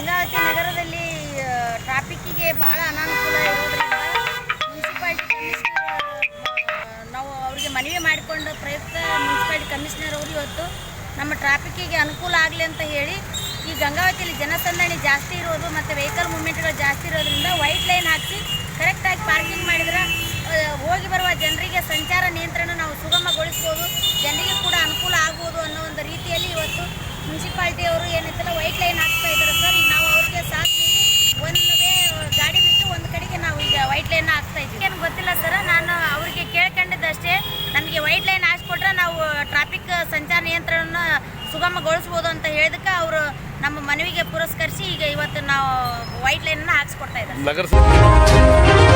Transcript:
ಗಂಗಾವತಿ ನಗರದಲ್ಲಿ ಟ್ರಾಫಿಕ್ಕಿಗೆ ಭಾಳ ಅನಾನುಕೂಲ ಇರೋದ್ರಿಂದ ಮುನ್ಸಿಪಾಲ್ಟಿ ಕಮಿಷನರ್ ನಾವು ಅವರಿಗೆ ಮನವಿ ಮಾಡಿಕೊಂಡ ಪ್ರಯುಕ್ತ ಮುನ್ಸಿಪಾಲ್ಟಿ ಕಮಿಷನರ್ ಅವರು ಇವತ್ತು ನಮ್ಮ ಟ್ರಾಫಿಕ್ಕಿಗೆ ಅನುಕೂಲ ಆಗಲಿ ಅಂತ ಹೇಳಿ ಈ ಗಂಗಾವತಿಯಲ್ಲಿ ಜನಸಂದಣಿ ಜಾಸ್ತಿ ಇರೋದು ಮತ್ತು ವೆಹಿಕಲ್ ಮೂವ್ಮೆಂಟ್ಗಳು ಜಾಸ್ತಿ ಇರೋದ್ರಿಂದ ವೈಟ್ ಲೈನ್ ಹಾಕಿ ಕರೆಕ್ಟಾಗಿ ಪಾರ್ಕಿಂಗ್ ಮಾಡಿದ್ರೆ ಹೋಗಿ ಬರುವ ಜನರಿಗೆ ಸಂಚಾರ ನಿಯಂತ್ರಣ ನಾವು ಸುಗಮಗೊಳಿಸ್ಬೋದು, ಜನರಿಗೆ ಕೂಡ ಅನುಕೂಲ ಆಗ್ಬೋದು ಅನ್ನೋ ಒಂದು ರೀತಿಯಲ್ಲಿ ಇವತ್ತು ಮುನ್ಸಿಪಾಲ್ಟಿಯವರು ಏನೈತಲ್ಲ ವೈಟ್ ಲೈನ್ ಹಾಕ್ತಾ ಇದ್ದಾರೆ ಸರ್ ಈಗ ನಾವು ಅವ್ರಿಗೆ ಸಾಥ್ ನೀಡಿ ಒಂದು ವೇ ಗಾಡಿ ಬಿಟ್ಟು ಒಂದು ಕಡೆಗೆ ನಾವು ಈಗ ವೈಟ್ ಲೈನ್ ಹಾಕ್ತಾ ಇದ್ದೀವಿ ಏನು ಗೊತ್ತಿಲ್ಲ ಸರ್ ನಾನು ಅವರಿಗೆ ಕೇಳ್ಕೊಂಡಿದ್ದಷ್ಟೇ ನಮಗೆ ವೈಟ್ ಲೈನ್ ಹಾಕ್ಸ್ಕೊಟ್ರೆ ನಾವು ಟ್ರಾಫಿಕ್ ಸಂಚಾರ ನಿಯಂತ್ರಣನ ಸುಗಮಗೊಳಿಸ್ಬೋದು ಅಂತ ಹೇಳಿದಕ್ಕೆ ಅವರು ನಮ್ಮ ಮನವಿಗೆ ಪುರಸ್ಕರಿಸಿ ಈಗ ಇವತ್ತು ನಾವು ವೈಟ್ ಲೈನನ್ನು ಹಾಕ್ಸ್ಕೊಡ್ತಾ ಇದ್ದಾರೆ.